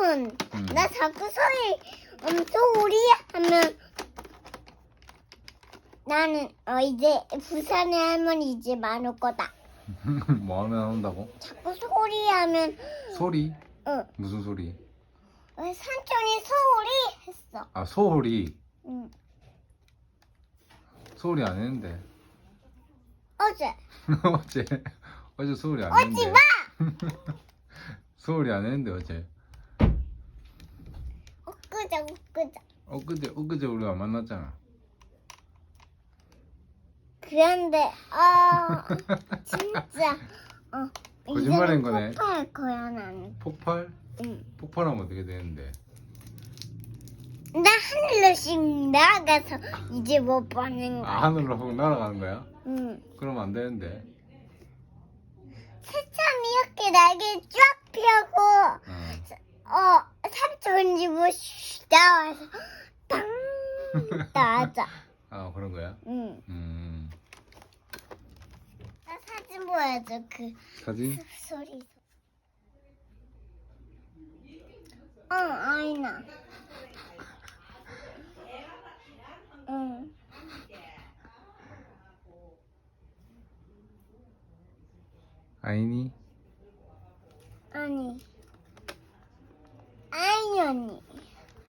삼촌. 음. 나 자꾸 소리, 음, 소리 하면 나는 어 이제 부산의 할머니 이제 많을 거다. 뭐 하면 한다고? 자꾸 소리 하면 소리? 응. 무슨 소리? 어, 삼촌이 소리 했어. 아 소리. 응. 소리 안 했는데. 어제. 어제 어제 소리 안 오지 했는데. 마. 소리 안 했는데 어제. 엊그제 엊그제. 엊그제 엊그제 우리가 만났잖아. 그런데 아 진짜 어 거짓말인 이제는 거네. 폭파할 거야 나는. 폭발? 응. 폭발하면 어떻게 되는데? 나 하늘로씩 나가서 이제 못 보는 거야. 아 하늘로 훅 날아가는 거야? 응. 그러면 안 되는데. 새참 이렇게 쫙 펴고 어. 어 삼촌 집으로 슉 나와서 땅 나자. 아 그런 거야? 응. 음 나 사진 보여줘 그 사진? 소리. 어 아이나. 응. 아이니? 아니 언니.